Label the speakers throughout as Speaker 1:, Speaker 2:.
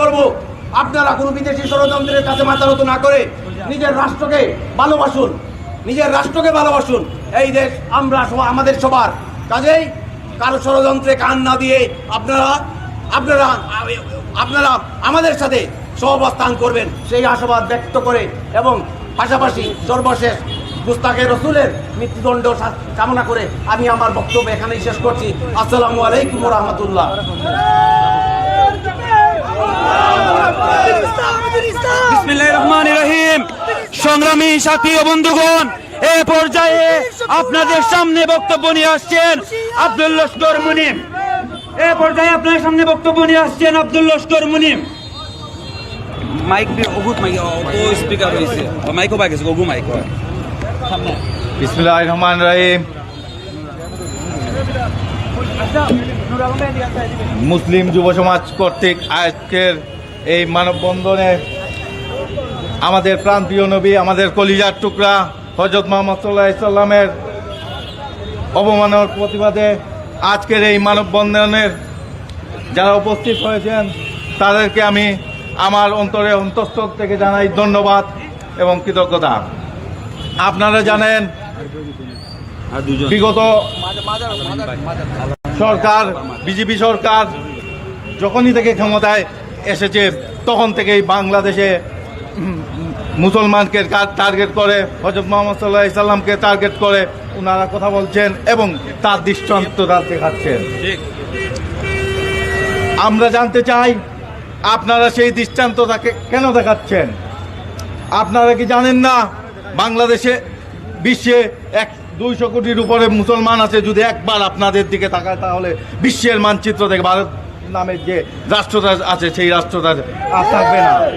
Speaker 1: করব। আপনারা কোনো বিদেশি ষড়যন্ত্রের কাছে মাথা নত না করে নিজের রাষ্ট্রকে ভালোবাসুন, নিজের রাষ্ট্রকে ভালোবাসুন। এই দেশ আমরা আমাদের সবার। কাজেই কারও ষড়যন্ত্রে কান না দিয়ে আপনারা আপনারা আপনারা আমাদের সাথে সহবস্থান করবেন। সেই আশাবাদ ব্যক্ত করে এবং পাশাপাশি সর্বশেষ গুস্তাকে রসুলের মৃত্যুদণ্ড কামনা করে আমি আমার বক্তব্য এখানেই শেষ করছি। আসসালামু আলাইকুম রহমতুল্লাহ।
Speaker 2: সংগ্রামী সাথী ও বন্ধুগণ এ পর্যায়ে আপনাদের সামনে বক্তব্য নিয়ে আসছেন আব্দুল লস্কর মুনিম। এ পর্যায়ে আপনাদের সামনে বক্তব্য নিয়ে আসছেন আব্দুল লস্কর মুনিম। মাইক বহুত মাইক ও স্পিকার হয়েছে। মাইকও পাই গেছে ওগু মাইক
Speaker 3: বিসমুল্লাহ রহমান রহিম। মুসলিম যুব সমাজ কর্তৃক আজকের এই মানববন্ধনে আমাদের প্রান্তীয় নবী আমাদের কলিজার টুকরা হজরত মোহাম্মদ সাল্লাহ সাল্লামের অবমাননার প্রতিবাদে আজকের এই মানববন্ধনের যারা উপস্থিত হয়েছেন তাদেরকে আমি আমার অন্তরে অন্তঃস্থল থেকে জানাই ধন্যবাদ এবং কৃতজ্ঞতা। আপনারা জানেন বিগত সরকার বিজেপি সরকার যখনই থেকে ক্ষমতায় এসেছে তখন থেকেই বাংলাদেশে মুসলমানকে টার্গেট করে হজরত মোহাম্মদ সাল্লাহ ইসলামকে টার্গেট করে ওনারা কথা বলছেন এবং তার দৃষ্টান্ততা দেখাচ্ছেন। আমরা জানতে চাই আপনারা সেই দৃষ্টান্তটাকে কেন দেখাচ্ছেন? আপনারা কি জানেন না বাংলাদেশে বিশ্বে এক দুইশো কোটির উপরে মুসলমান আছে, যদি একবার আপনাদের দিকে তাকায়, তাহলে বিশ্বের মানচিত্র থেকে ভারত নামের যে রাষ্ট্রটা আছে, সেই রাষ্ট্রটা আর থাকবে না।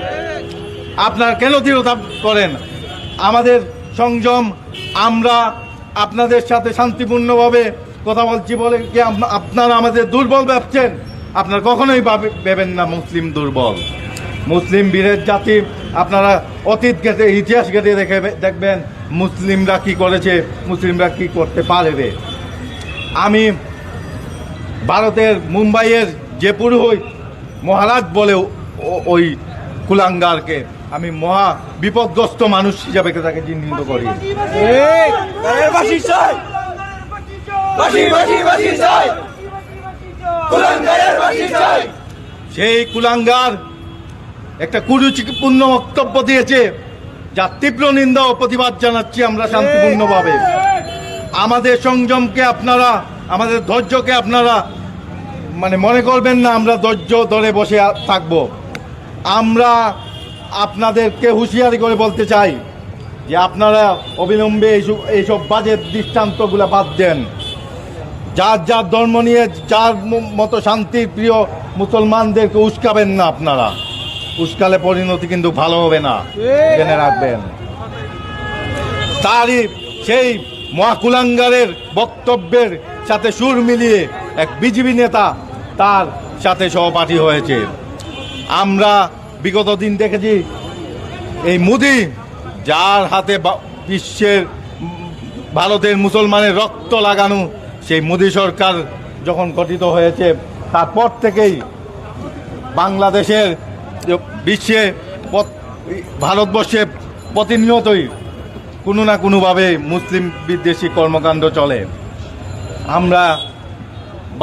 Speaker 3: আপনার কেন দৃঢ়তা করেন? আমাদের সংযম, আমরা আপনাদের সাথে শান্তিপূর্ণভাবে কথা বলছি বলে কি আপনারা আমাদের দুর্বল ভাবছেন? আপনার কখনোই ভাবে- ভেবেন না মুসলিম দুর্বল। মুসলিম বীরের জাতি, আপনারা অতীত গেছে ইতিহাস গেছে দেখে দেখবেন মুসলিমরা কি করেছে, মুসলিমরা কি করতে পারবে? আমি ভারতের মুম্বাইয়ের যে পুরোহিত মহারাজ বলে ওই কুলাঙ্গারকে আমি মহা বিপদগ্রস্ত মানুষ হিসাবে তাকে চিহ্নিত করি। সেই কুলাঙ্গার একটা কুরুচিপূর্ণ বক্তব্য দিয়েছে যার তীব্র নিন্দা ও প্রতিবাদ জানাচ্ছি আমরা শান্তিপূর্ণভাবে। আমাদের সংযমকে আপনারা, আমাদের ধৈর্যকে আপনারা মানে মনে করবেন না, আমরা ধৈর্য ধরে বসে থাকব। আমরা আপনাদেরকে হুঁশিয়ারি করে বলতে চাই যে আপনারা অবিলম্বে এইসব এইসব বাজে দৃষ্টান্তগুলো বাদ দেন। যার যার ধর্ম নিয়ে, যার মতো শান্তির প্রিয় মুসলমানদেরকে উস্কাবেন না আপনারা। উস্কালে পরিণতি কিন্তু ভালো হবে না। জেনে রাখবেন। তারই সেই মহাকুলাঙ্গারের বক্তব্যের সাথে সুর মিলিয়ে এক বিজেপি নেতা তার সাথে সহপাঠী হয়েছে। আমরা বিগত দিন দেখেছি এই মোদি যার হাতে বিশ্বের ভারতের মুসলমানের রক্ত লাগানো সেই মোদি সরকার যখন গঠিত হয়েছে তারপর থেকেই বাংলাদেশের বিশ্বে ভারতবর্ষে প্রতিনিয়তই কোনো না কোনোভাবে মুসলিম বিদ্বেষী কর্মকাণ্ড চলে। আমরা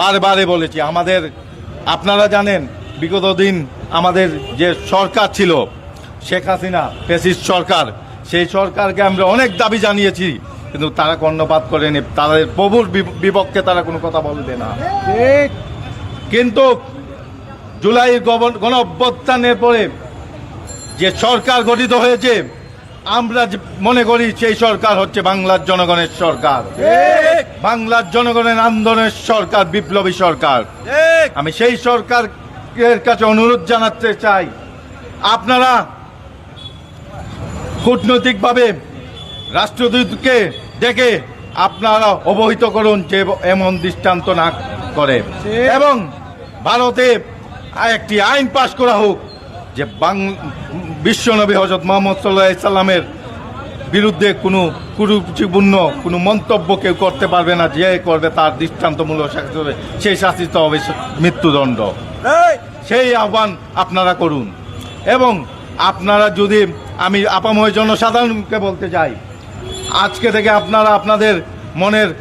Speaker 3: বারবারে বলেছি, আমাদের, আপনারা জানেন, বিগত দিন আমাদের যে সরকার ছিল, শেখ হাসিনা ফেসিস্ট সরকার, সেই সরকারকে আমরা অনেক দাবি জানিয়েছি, কিন্তু তারা কর্ণপাত করেনি, তাদের প্রভুর বিপক্ষে তারা কোনো কথা বলবে না। কিন্তু জুলাই গণ- গণ অভ্যুত্থানের পরে যে সরকার গঠিত হয়েছে আমরা যে মনে করি সেই সরকার হচ্ছে বাংলার জনগণের সরকার। বাংলার জনগণের আন্দোলনের সরকার বিপ্লবী সরকার। আমি সেই সরকারের কাছে অনুরোধ জানাতে চাই আপনারা কূটনৈতিকভাবে রাষ্ট্রদূতকে ডেকে আপনারা অবহিত করুন যে এমন দৃষ্টান্ত না করে। এবং ভারতে একটি আইন পাশ করা হোক যে বাং বিশ্বনবী হজরত মোহাম্মদ সাল্লাহ সাল্লামের বিরুদ্ধে কোনো কুরুচিপূর্ণ কোনো মন্তব্য কেউ করতে পারবে না যে করবে তার দৃষ্টান্তমূলক শাস্তি হবে সেই শাস্তিতে হবে মৃত্যুদণ্ড। সেই আহ্বান আপনারা করুন। এবং আপনারা যদি আমি আপাময় জনসাধারণকে বলতে চাই আজকে থেকে আপনারা আপনাদের মনের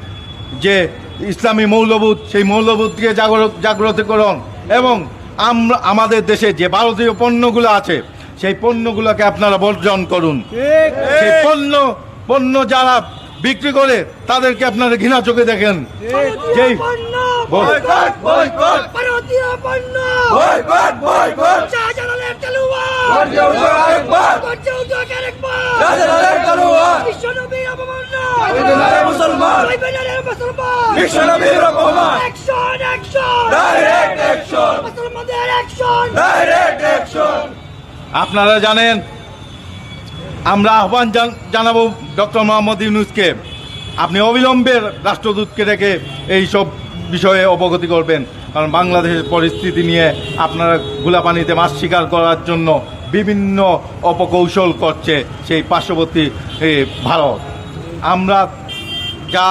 Speaker 3: যে ইসলামী মৌলবোধ সেই মৌলবোধকে জাগ্রত জাগ্রত করুন এবং আমরা আমাদের দেশে যে ভারতীয় পণ্যগুলো আছে সেই পণ্যগুলোকে আপনারা বর্জন করুন। সেই পণ্য পণ্য যারা বিক্রি করে তাদেরকে আপনারা ঘৃণা চোখে দেখেন। যেই।
Speaker 4: ভারতীয় পণ্য।
Speaker 1: Boycott boycott.
Speaker 4: শাহজালালের তলোয়ার
Speaker 1: গর্জে উঠো আরেকবার।
Speaker 4: গর্জে উঠো আরেকবার।
Speaker 1: শাহজালালের তলোয়ার
Speaker 4: বিশ্বনবীর অবমাননা
Speaker 1: বিশ্বনবীর মুসলমান।
Speaker 4: বিশ্বনবীর মুসলমান।
Speaker 1: বিশ্বনবীর অপমান।
Speaker 4: অ্যাকশন অ্যাকশন
Speaker 1: ডাইরেক্ট অ্যাকশন
Speaker 4: মুসলমানদের অ্যাকশন
Speaker 1: ডাইরেক্ট অ্যাকশন
Speaker 3: আপনারা জানেন আমরা আহ্বান জানাব ডক্টর মোহাম্মদ ইউনুসকে। আপনি অবিলম্বে রাষ্ট্রদূতকে রেখে এই সব বিষয়ে অবগতি করবেন। কারণ বাংলাদেশের পরিস্থিতি নিয়ে আপনারা গুলাপানিতে মাছ শিকার করার জন্য বিভিন্ন অপকৌশল করছে সেই পার্শ্ববর্তী ভারত। আমরা যা,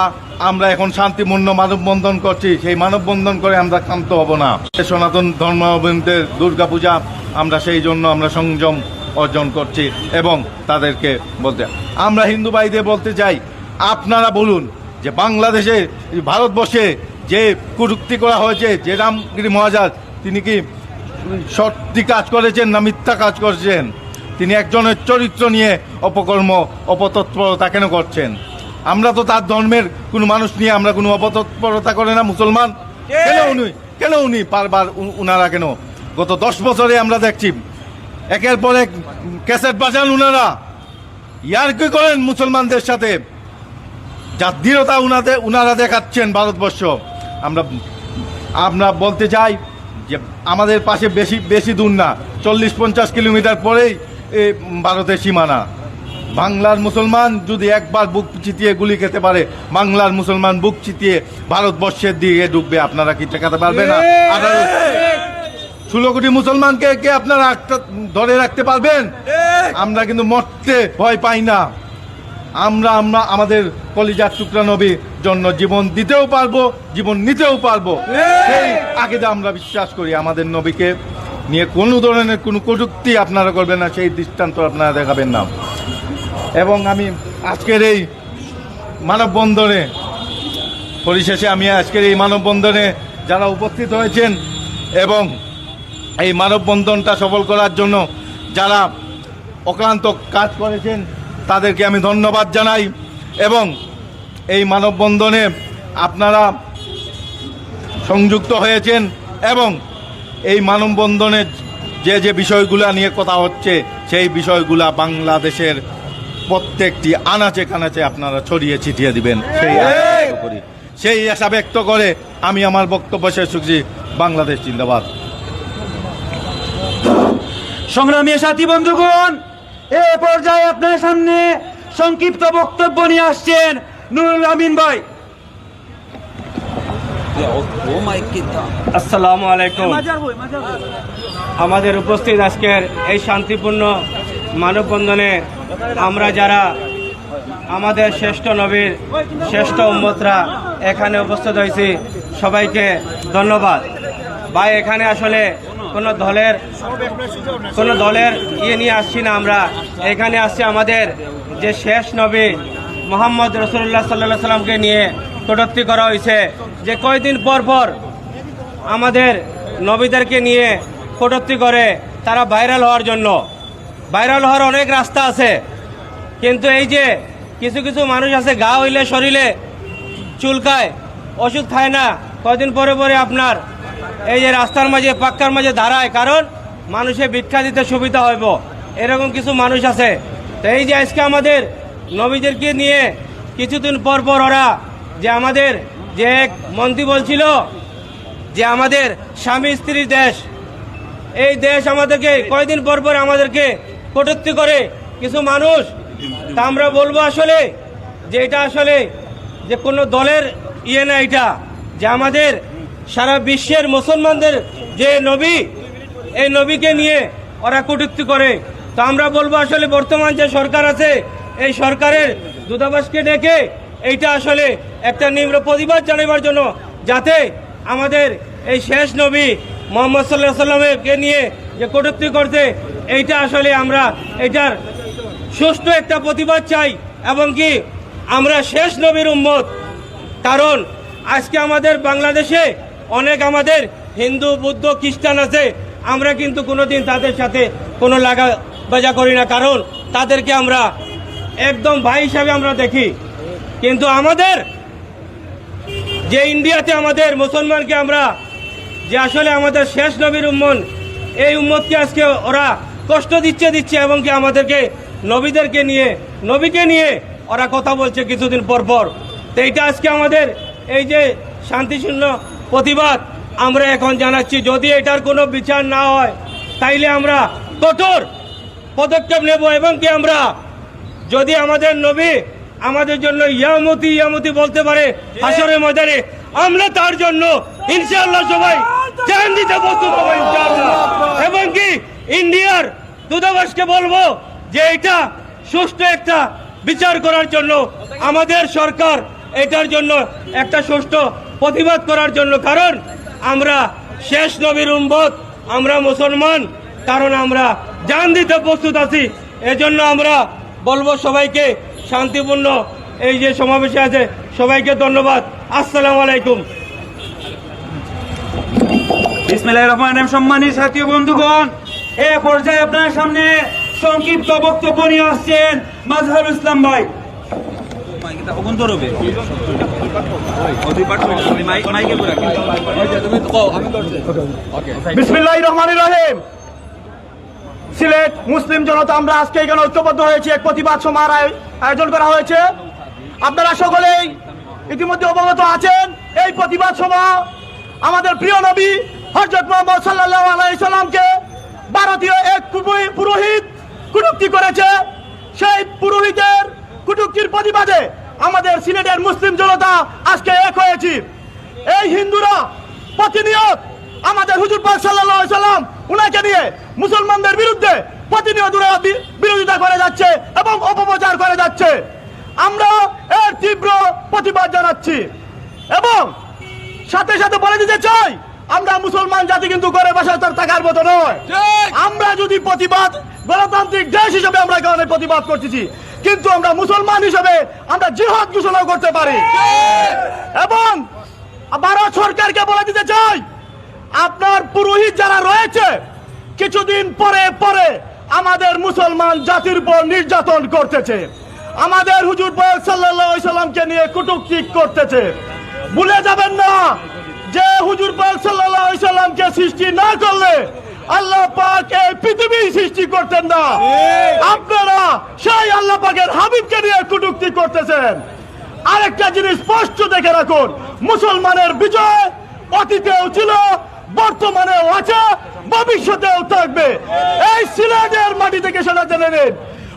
Speaker 3: আমরা এখন শান্তিপূর্ণ মানববন্ধন করছি, সেই মানববন্ধন করে আমরা ক্ষান্ত হব না। সনাতন ধর্মাবলম্বীদের দুর্গাপূজা আমরা সেই জন্য আমরা সংযম অর্জন করছি এবং তাদেরকে বলতে, আমরা হিন্দু ভাইদের বলতে চাই, আপনারা বলুন যে বাংলাদেশে, ভারতবর্ষে যে কুযুক্তি করা হয়েছে যে রামগিরি মহারাজ তিনি কি সত্যি কাজ করেছেন না মিথ্যা কাজ করেছেন? তিনি একজনের চরিত্র নিয়ে অপকর্ম অপতৎপরতা কেন করছেন? আমরা তো তার ধর্মের কোনো মানুষ নিয়ে আমরা কোনো অপতৎপরতা করে না মুসলমান? কেন উনি কেন উনি বারবার উনারা কেন? গত দশ বছরে আমরা দেখছি একের পর এক ক্যাসেট বাজান উনারা। ইয়ার কি করেন মুসলমানদের সাথে? যার দৃঢ়তা উনাদের উনারা দেখাচ্ছেন ভারতবর্ষ। আমরা আমরা বলতে চাই যে আমাদের পাশে বেশি বেশি দূর না। চল্লিশ পঞ্চাশ কিলোমিটার পরেই এ, ভারতের সীমানা। বাংলার মুসলমান যদি একবার বুক চিতিয়ে গুলি খেতে পারে বাংলার মুসলমান বুক চিতিয়ে ভারতবর্ষের দিকে ঢুকবে আপনারা কি ঠেকাতে পারবেন না? ষোলো কোটি মুসলমানকে কে আপনারা ধরে রাখতে পারবেন? আমরা কিন্তু মরতে ভয় পাই না। আমরা আমরা আমাদের কলিজার টুকরা নবী জন্য জীবন দিতেও পারব, জীবন নিতেও পারব। সেই আগে আমরা বিশ্বাস করি আমাদের নবীকে নিয়ে কোনো ধরনের কোনো কটুক্তি আপনারা করবেন না, সেই দৃষ্টান্ত আপনারা দেখাবেন না। এবং আমি আজকের এই মানববন্ধনে, পরিশেষে আমি আজকের এই মানববন্ধনে যারা উপস্থিত হয়েছেন এবং এই মানববন্ধনটা সফল করার জন্য যারা অক্লান্ত কাজ করেছেন তাদেরকে আমি ধন্যবাদ জানাই এবং এই মানববন্ধনে আপনারা সংযুক্ত হয়েছেন এবং এই মানববন্ধনে যে যে বিষয়গুলো নিয়ে কথা হচ্ছে, সেই বিষয়গুলা বাংলাদেশের প্রত্যেকটি আনাচে কানাচে আপনারা ছড়িয়ে ছিটিয়ে দিবেন। সেই করি। সেই আশা ব্যক্ত করে আমি আমার বক্তব্য শেষ করছি। বাংলাদেশ জিন্দাবাদ।
Speaker 2: সংগ্রামী সাথী বন্ধুগণ এ পর্যায়ে আপনার সামনে সংক্ষিপ্ত বক্তব্য নিয়ে আসছেন নুরুল আমিন ভাই।
Speaker 5: আসসালামু আলাইকুম। আমাদের উপস্থিত আজকের এই শান্তিপূর্ণ মানববন্ধনে আমরা যারা আমাদের শ্রেষ্ঠ নবীর শ্রেষ্ঠ উম্মতরা এখানে উপস্থিত হয়েছি সবাইকে ধন্যবাদ। ভাই এখানে আসলে কোনো দলের কোনো দলের ইয়ে নিয়ে আসছি না আমরা। এখানে আসছি আমাদের যে শেষ নবী মোহাম্মদ রসুল্লাহ সাল্লাহ সাল্লামকে নিয়ে কটূক্তি করা হয়েছে। যে কয়দিন পর পর আমাদের নবীদেরকে নিয়ে কটূক্তি করে তারা ভাইরাল হওয়ার জন্য। ভাইরাল হওয়ার অনেক রাস্তা আছে। কিন্তু এই যে কিছু কিছু মানুষ আছে, গা হইলে, শরীরে চুলকায়, ওষুধ খায় না, কয়দিন পরে পরে আপনার এই যে রাস্তার মাঝে, পাক্কার মাঝে দাঁড়ায়, কারণ মানুষে ভিক্ষা দিতে সুবিধা হইব। এরকম কিছু মানুষ আছে। তো এই যে আজকে আমাদের নবীদেরকে নিয়ে কিছুদিন পর পর ওরা যে আমাদের যে এক মন্ত্রী বলছিল যে আমাদের স্বামী স্ত্রীর দেশ, এই দেশ আমাদেরকে কয়দিন পর পর আমাদেরকে কটূক্তি করে কিছু মানুষ। তা আমরা বলব আসলে যে এটা আসলে যে কোনো দলের ইয়ে না এটা, যে আমাদের সারা বিশ্বের মুসলমানদের যে নবী, এই নবীকে নিয়ে ওরা কটূক্তি করে। তো আমরা বলব আসলে বর্তমান যে সরকার আছে, এই সরকারের দূতাবাসকে ডেকে এইটা আসলে একটা নিম্ন প্রতিবাদ জানাবার জন্য যাতে আমাদের এই শেষ নবী মোহাম্মদ সাল্লাহ সাল্লামকে নিয়ে যে কটূক্তি করছে এইটা আসলে আমরা এটার সুষ্ঠু একটা প্রতিবাদ চাই এবং কি আমরা শেষ নবীর উম্মত। কারণ আজকে আমাদের বাংলাদেশে অনেক আমাদের হিন্দু, বুদ্ধ, খ্রিস্টান আছে। আমরা কিন্তু কোনোদিন তাদের সাথে কোনো লাগা বাজা করি না। কারণ তাদেরকে আমরা একদম ভাই হিসাবে আমরা দেখি। কিন্তু আমাদের যে ইন্ডিয়াতে আমাদের মুসলমানকে আমরা যে আসলে আমাদের শেষ নবীর উম্মন এই উম্মতকে আজকে ওরা কষ্ট দিচ্ছে দিচ্ছে এবং কি আমাদেরকে, নবীদেরকে নিয়ে, নবীকে নিয়ে ওরা কথা বলছে কিছুদিন পর পর। তো এইটা আজকে আমাদের এই যে শান্তিশূন্য প্রতিবাদ আমরা এখন জানাচ্ছি। যদি এটার কোনো বিচার না হয়, তাইলে আমরা কঠোর পদক্ষেপ নেব এবং কি আমরা যদি আমাদের নবী আমাদের জন্য ইয়ামতি ইয়ামতি বলতে পারে হাসরের ময়দানে, আমরা তার জন্য ইনশাআল্লাহ সবাই জান দিতে প্রস্তুত হব ইনশাআল্লাহ। এবং কি ইন্ডিয়ার দূতাবাসকে বলব যে এটা সুষ্ঠু একটা বিচার করার জন্য আমাদের সরকার এটার জন্য একটা সুষ্ঠু প্রতিবাদ করার জন্য, কারণ আমরা শেষ নবীর উম্মত, আমরা মুসলমান, কারণ আমরা জান দিতে প্রস্তুত আছি। এজন্য আমরা বলব সবাইকে শান্তিপূর্ণ এই যে সমাবেশে আছে, সবাইকে ধন্যবাদ। আসসালামু আলাইকুম।
Speaker 2: বিসমিল্লাহ রহমান রহিম। সম্মানিত সাথী বন্ধুগণ, এ পর্যায়ে আপনার সামনে সংক্ষিপ্ত বক্তব্য নিয়ে আসছেন মাজহারুল ইসলাম ভাই।
Speaker 1: সিলেট মুসলিম জনতা আমরা আজকে এখানে ঐক্যবদ্ধ হয়েছি। এক প্রতিবাদ সমার আয়োজন করা হয়েছে। আপনারা সকলেই ইতিমধ্যে অবগত আছেন এই প্রতিবাদ সভা আমাদের প্রিয় নবী হজরত মোহাম্মদ সাল্লাহ আলাইসাল্লামকে ভারতীয় এক পুরোহিত কুটুক্তি করেছে। সেই পুরোহিতের কুটুক্তির প্রতিবাদে আমাদের সিলেটের মুসলিম জনতা আজকে এক হয়েছি। এই হিন্দুরা প্রতিনিয়ত আমাদের হুজুর পাক সাল্লাম উনাকে নিয়ে মুসলমানদের বিরুদ্ধে প্রতিনিয়ত বিরোধিতা করে যাচ্ছে এবং অপপ্রচার করে যাচ্ছে। আমরা এর তীব্র প্রতিবাদ জানাচ্ছি এবং সাথে সাথে বলে দিতে চাই আমরা মুসলমান জাতি কিন্তু করে বাসায় তার থাকার মতো নয়। আমরা যদি প্রতিবাদ গণতান্ত্রিক দেশ হিসেবে আমরা এখানে প্রতিবাদ করতেছি। কিন্তু আমরা মুসলমান হিসেবে আমরা জিহাদ ঘোষণা করতে পারি। এবং ভারত সরকারকে বলে দিতে চাই, আপনার পুরোহিত যারা রয়েছে, কিছুদিন পরে পরে আমাদের মুসলমান জাতির উপর নির্যাতন করতেছে। আমাদের হুজুর আলাইহি সাল্লামকে নিয়ে কটূক্তি করতেছে। ভুলে যাবেন না যে হুজুর পাক সাল্লামকে সৃষ্টি না করলে আল্লাহ পাক পৃথিবী সৃষ্টি করতেন না। আপনারা সেই আল্লাহ পাকের হাবিবকে নিয়ে কটূক্তি করতেছেন। আরেকটা জিনিস স্পষ্ট দেখে রাখুন মুসলমানের বিজয় অতীতেও ছিল বর্তমানেও আছে ভবিষ্যতেও থাকবে। এই সিলেটের মাটি থেকে সেটা জেনে নিন।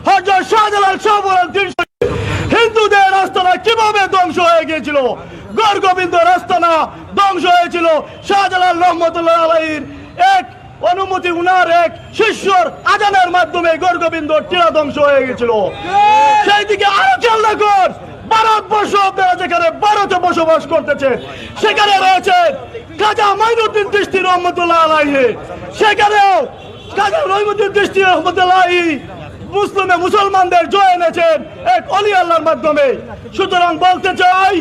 Speaker 1: হজরত শাহজালাল শাহবুরান তিনশো হিন্দুদের আস্তানা কীভাবে ধ্বংস হয়ে গিয়েছিল? গড় গোবিন্দ আস্তানা ধ্বংস হয়েছিল শাহজালাল রহমতুল্লাহ আলাইহির এক অনুমতি উনার এক শিষ্যর আজানের মাধ্যমে গড় গোবিন্দ টিরা ধ্বংস হয়ে গেছিল। সেই দিকে আরও খেয়াল রাখুন ভারতবর্ষ আপনারা যেখানে ভারতে বসবাস করতেছে, সেখানে রয়েছে খাজা মাইনুদ্দিন দৃষ্টি রহমতুল্লাহ আলাইহি। সেখানেও খাজা রহিমুদ্দিন দৃষ্টি রহমতুল্লাহ মুসলিমে মুসলমানদের জয় এনেছেন এক অলি আল্লাহর মাধ্যমে। সুতরাং বলতে চাই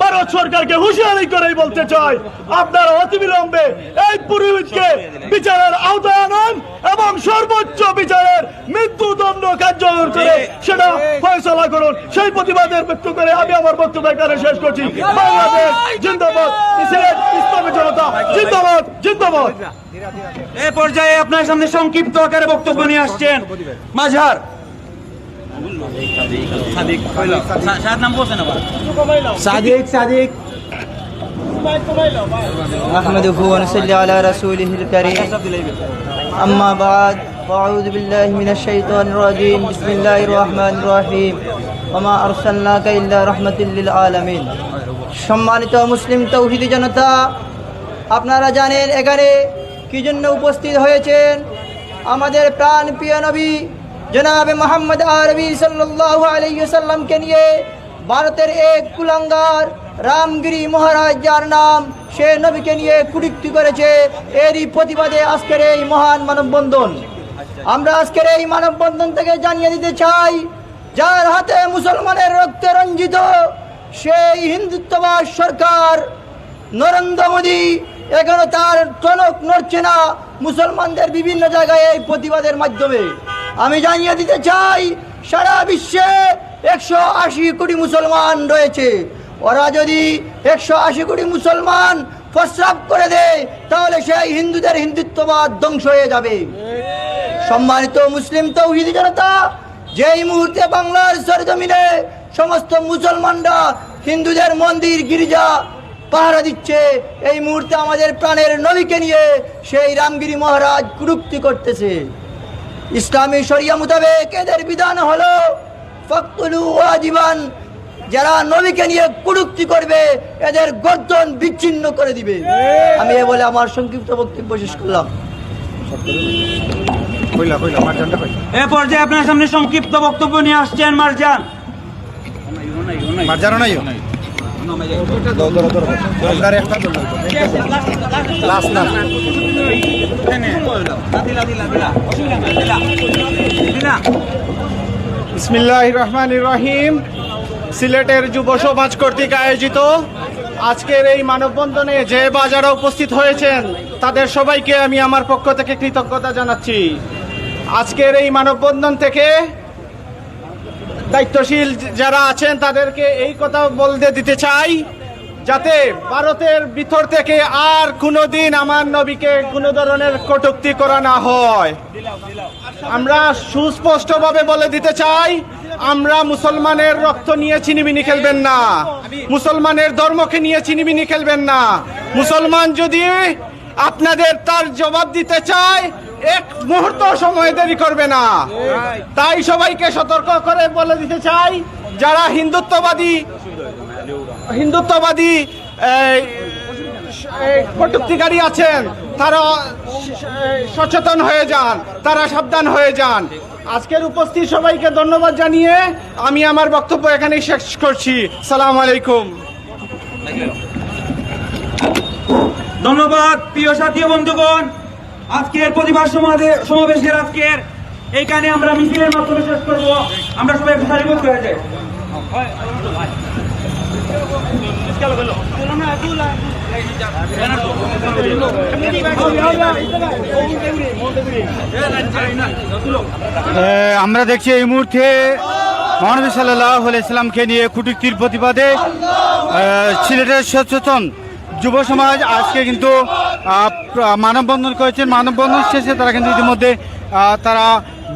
Speaker 1: ভারত সরকারকে হুঁশিয়ারি করেই বলতে চাই, আপনারা অতিবিলম্বে এই পুরোহিতকে বিচারের আওতায় আনুন এবং সর্বোচ্চ বিচারের মৃত্যুদণ্ড কার্যকর করে সেটা ফয়সলা করুন। সেই প্রতিবাদের ব্যক্ত করে আমি আমার বক্তব্য এখানে শেষ করছি। বাংলাদেশ জিন্দাবাদ সিলেট ইসলামী জনতা জিন্দাবাদ জিন্দাবাদ।
Speaker 2: এ পর্যায়ে আপনার সামনে সংক্ষিপ্ত আকারে বক্তব্য নিয়ে আসছেন মাঝার
Speaker 6: صادق صادق نحمده ونصلي على رسوله الكريم أما بعد فأعوذ بالله من الشيطان الرجيم بسم الله الرحمن الرحيم وما أرسلناك إلا رحمة للعالمين সম্মানিত মুসলিম তৌহিদি জনতা আপনারা জানেন এখানে কি জন্য উপস্থিত হয়েছেন আমাদের প্রাণ প্রিয় নবী জনাবে মোহাম্মদ আরবি সাল্লাল্লাহু আলাইহি সাল্লামকে নিয়ে ভারতের এক কুলাঙ্গার রামগিরি মহারাজ, যার নাম সে নবীকে নিয়ে কুটিক্তি করেছে। এরই প্রতিবাদে আজকের এই মহান মানববন্ধন। আমরা আজকের এই মানববন্ধন থেকে জানিয়ে দিতে চাই, যার হাতে মুসলমানের রক্তে রঞ্জিত সেই হিন্দুত্ববাদ সরকার নরেন্দ্র মোদী, এখনও তার টনক নড়ছে না। মুসলমানদের বিভিন্ন জায়গায় এই প্রতিবাদের মাধ্যমে। আমি জানিয়ে দিতে চাই, সারা বিশ্বে একশো আশি কোটি মুসলমান রয়েছে। ওরা যদি একশো আশি কোটি মুসলমান প্রস্রাব করে দেয়, তাহলে সেই হিন্দুদের হিন্দুত্ববাদ ধ্বংস হয়ে যাবে। সম্মানিত মুসলিম তৌহিদি জনতা, যেই মুহূর্তে বাংলার সরজমিনে সমস্ত মুসলমানরা হিন্দুদের মন্দির, গির্জা পাহারা দিচ্ছে, এই মুহূর্তে আমাদের প্রাণের নবীকে নিয়ে সেই রামগিরি মহারাজ কুরুক্তি করতেছে। ইসলামী শরিয়া মোতাবেক এদের বিধান হলো ফকতুলু ওয়াজিবান যারা নবীকে নিয়ে কুরুক্তি করবে এদের গর্দন বিচ্ছিন্ন করে দিবে। আমি এ বলে আমার সংক্ষিপ্ত বক্তব্য শেষ করলাম।
Speaker 2: এ পর্যায়ে আপনার সামনে সংক্ষিপ্ত বক্তব্য নিয়ে আসছেন মারজান।
Speaker 7: রহমান রহিম সিলেটের যুব সমাজ কর্তৃক আয়োজিত আজকের এই মানববন্ধনে যে বাজারা উপস্থিত হয়েছেন, তাদের সবাইকে আমি আমার পক্ষ থেকে কৃতজ্ঞতা জানাচ্ছি। আজকের এই মানববন্ধন থেকে দায়িত্বশীল যারা আছেন, তাদেরকে এই কথা বলতে দিতে চাই। যাতে ভারতের ভিতর থেকে আর কোনোদিন আমার নবীকে কোনো ধরনের কটূক্তি করা না হয়। আমরা সুস্পষ্টভাবে বলে দিতে চাই, আমরা মুসলমানের রক্ত নিয়ে চিনিমিনি খেলবেন না। মুসলমানের ধর্মকে নিয়ে চিনিমিনি খেলবেন না। মুসলমান যদি আপনাদের তার জবাব দিতে চায়, এক মুহূর্ত সময় দেরি করবে না। তাই সবাইকে সতর্ক করে বলে দিতে চাই, যারা হিন্দুত্ববাদী হিন্দুত্ববাদী কটুক্তিকারী আছেন, তারা সচেতন হয়ে যান, তারা সাবধান হয়ে যান। আজকের উপস্থিত সবাইকে ধন্যবাদ জানিয়ে আমি আমার বক্তব্য এখানেই শেষ করছি। সালাম আলাইকুম।
Speaker 2: ধন্যবাদ, প্রিয় সাথী বন্ধুগণ। আজকের সমাধে- সমাবেশের আজকের এইখানে আমরা মিছিলের মাধ্যমে শেষ করব আমরা সবাই একটু সারিবদ্ধ হয়ে যাই
Speaker 8: আমরা দেখছি এই মুহূর্তে মহানবী সাল্লাহ ইসলামকে নিয়ে কুটুক্তির প্রতিবাদে সিলেটের সচেতন যুব সমাজ আজকে কিন্তু মানববন্ধন করেছেন। মানববন্ধন শেষে তারা কিন্তু ইতিমধ্যে তারা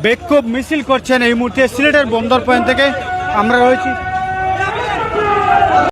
Speaker 8: বিক্ষোভ মিছিল করছেন এই মুহূর্তে সিলেটের বন্দর পয়েন্ট থেকে। আমরা রয়েছি।